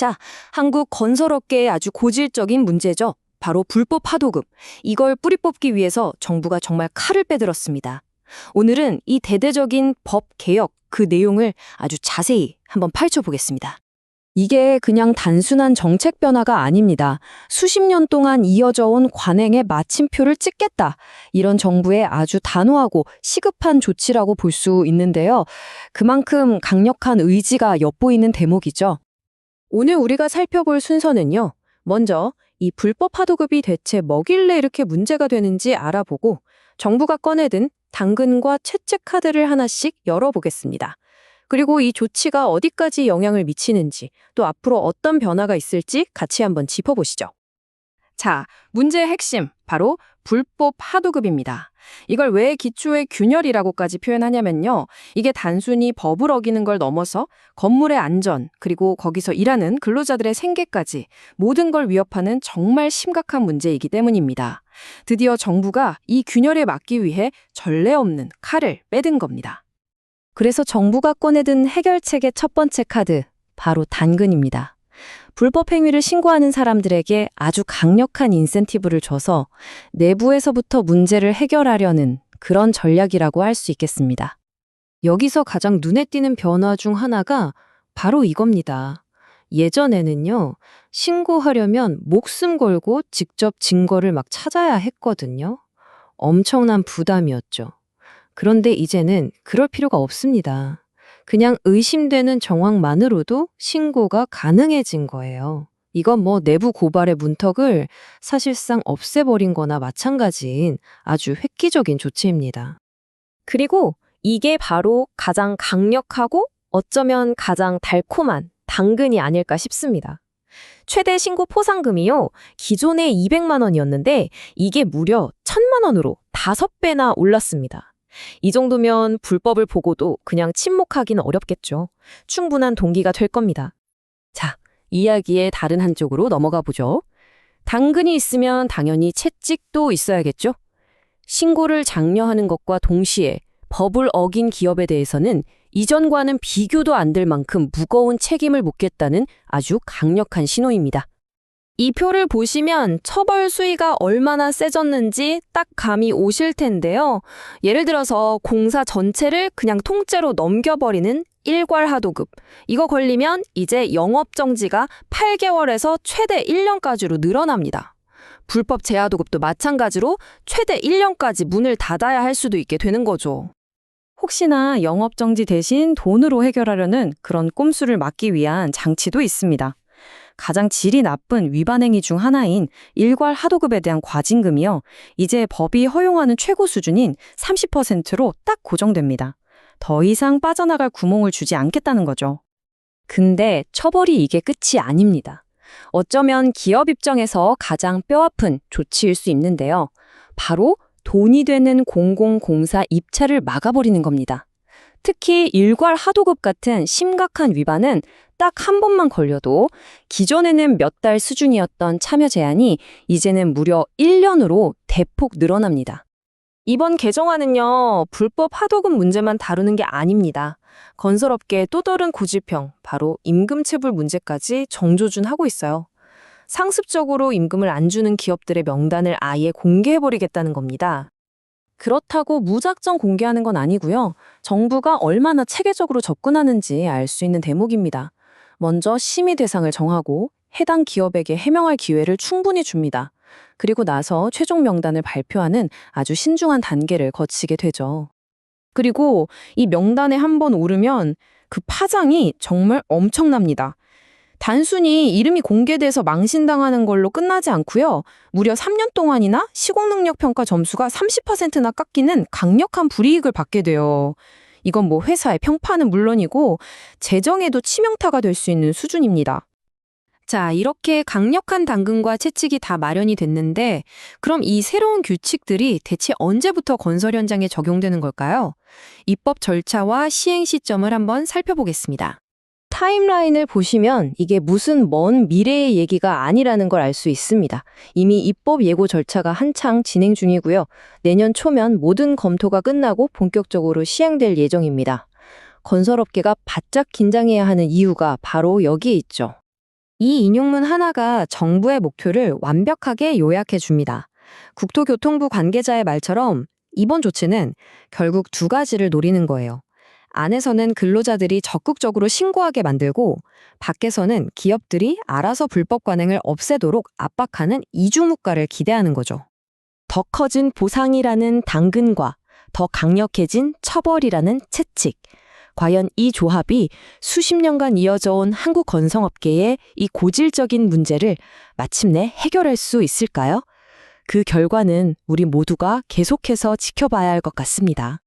자, 한국 건설업계의 아주 고질적인 문제죠. 바로 불법 하도급. 이걸 뿌리 뽑기 위해서 정부가 정말 칼을 빼들었습니다. 오늘은 이 대대적인 법 개혁 그 내용을 아주 자세히 한번 파헤쳐 보겠습니다. 이게 그냥 단순한 정책 변화가 아닙니다. 수십 년 동안 이어져 온 관행의 마침표를 찍겠다. 이런 정부의 아주 단호하고 시급한 조치라고 볼 수 있는데요. 그만큼 강력한 의지가 엿보이는 대목이죠. 오늘 우리가 살펴볼 순서는요. 먼저 이 불법 하도급이 대체 뭐길래 이렇게 문제가 되는지 알아보고 정부가 꺼내든 당근과 채찍 카드를 하나씩 열어보겠습니다. 그리고 이 조치가 어디까지 영향을 미치는지 또 앞으로 어떤 변화가 있을지 같이 한번 짚어보시죠. 자, 문제의 핵심, 바로 불법 하도급입니다. 이걸 왜 기초의 균열이라고까지 표현하냐면요. 이게 단순히 법을 어기는 걸 넘어서 건물의 안전, 그리고 거기서 일하는 근로자들의 생계까지 모든 걸 위협하는 정말 심각한 문제이기 때문입니다. 드디어 정부가 이 균열에 막기 위해 전례 없는 칼을 빼든 겁니다. 그래서 정부가 꺼내든 해결책의 첫 번째 카드, 바로 단근입니다. 불법 행위를 신고하는 사람들에게 아주 강력한 인센티브를 줘서 내부에서부터 문제를 해결하려는 그런 전략이라고 할 수 있겠습니다. 여기서 가장 눈에 띄는 변화 중 하나가 바로 이겁니다. 예전에는요, 신고하려면 목숨 걸고 직접 증거를 막 찾아야 했거든요. 엄청난 부담이었죠. 그런데 이제는 그럴 필요가 없습니다. 그냥 의심되는 정황만으로도 신고가 가능해진 거예요. 이건 뭐 내부 고발의 문턱을 사실상 없애버린 거나 마찬가지인 아주 획기적인 조치입니다. 그리고 이게 바로 가장 강력하고 어쩌면 가장 달콤한 당근이 아닐까 싶습니다. 최대 신고 포상금이요. 기존에 200만 원이었는데 이게 무려 1000만 원으로 5배나 올랐습니다. 이 정도면 불법을 보고도 그냥 침묵하기는 어렵겠죠. 충분한 동기가 될 겁니다. 자, 이야기의 다른 한쪽으로 넘어가 보죠. 당근이 있으면 당연히 채찍도 있어야겠죠. 신고를 장려하는 것과 동시에 법을 어긴 기업에 대해서는 이전과는 비교도 안 될 만큼 무거운 책임을 묻겠다는 아주 강력한 신호입니다. 이 표를 보시면 처벌 수위가 얼마나 세졌는지 딱 감이 오실 텐데요. 예를 들어서 공사 전체를 그냥 통째로 넘겨버리는 일괄 하도급. 이거 걸리면 이제 영업정지가 8개월에서 최대 1년까지로 늘어납니다. 불법 재하도급도 마찬가지로 최대 1년까지 문을 닫아야 할 수도 있게 되는 거죠. 혹시나 영업정지 대신 돈으로 해결하려는 그런 꼼수를 막기 위한 장치도 있습니다. 가장 질이 나쁜 위반 행위 중 하나인 일괄 하도급에 대한 과징금이요. 이제 법이 허용하는 최고 수준인 30%로 딱 고정됩니다. 더 이상 빠져나갈 구멍을 주지 않겠다는 거죠. 근데 처벌이 이게 끝이 아닙니다. 어쩌면 기업 입장에서 가장 뼈아픈 조치일 수 있는데요. 바로 돈이 되는 공공공사 입찰을 막아버리는 겁니다. 특히 일괄 하도급 같은 심각한 위반은 딱 한 번만 걸려도 기존에는 몇 달 수준이었던 참여 제한이 이제는 무려 1년으로 대폭 늘어납니다. 이번 개정안은요, 불법 하도급 문제만 다루는 게 아닙니다. 건설업계의 또 다른 고질병, 바로 임금 체불 문제까지 정조준하고 있어요. 상습적으로 임금을 안 주는 기업들의 명단을 아예 공개해버리겠다는 겁니다. 그렇다고 무작정 공개하는 건 아니고요. 정부가 얼마나 체계적으로 접근하는지 알 수 있는 대목입니다. 먼저 심의 대상을 정하고 해당 기업에게 해명할 기회를 충분히 줍니다. 그리고 나서 최종 명단을 발표하는 아주 신중한 단계를 거치게 되죠. 그리고 이 명단에 한 번 오르면 그 파장이 정말 엄청납니다. 단순히 이름이 공개돼서 망신당하는 걸로 끝나지 않고요. 무려 3년 동안이나 시공능력 평가 점수가 30%나 깎이는 강력한 불이익을 받게 돼요. 이건 뭐 회사의 평판은 물론이고 재정에도 치명타가 될 수 있는 수준입니다. 자, 이렇게 강력한 당근과 채찍이 다 마련이 됐는데 그럼 이 새로운 규칙들이 대체 언제부터 건설 현장에 적용되는 걸까요? 입법 절차와 시행 시점을 한번 살펴보겠습니다. 타임라인을 보시면 이게 무슨 먼 미래의 얘기가 아니라는 걸 알 수 있습니다. 이미 입법 예고 절차가 한창 진행 중이고요. 내년 초면 모든 검토가 끝나고 본격적으로 시행될 예정입니다. 건설업계가 바짝 긴장해야 하는 이유가 바로 여기에 있죠. 이 인용문 하나가 정부의 목표를 완벽하게 요약해 줍니다. 국토교통부 관계자의 말처럼 이번 조치는 결국 두 가지를 노리는 거예요. 안에서는 근로자들이 적극적으로 신고하게 만들고 밖에서는 기업들이 알아서 불법 관행을 없애도록 압박하는 이중효과를 기대하는 거죠. 더 커진 보상이라는 당근과 더 강력해진 처벌이라는 채찍. 과연 이 조합이 수십 년간 이어져 온 한국 건성업계의 이 고질적인 문제를 마침내 해결할 수 있을까요? 그 결과는 우리 모두가 계속해서 지켜봐야 할 것 같습니다.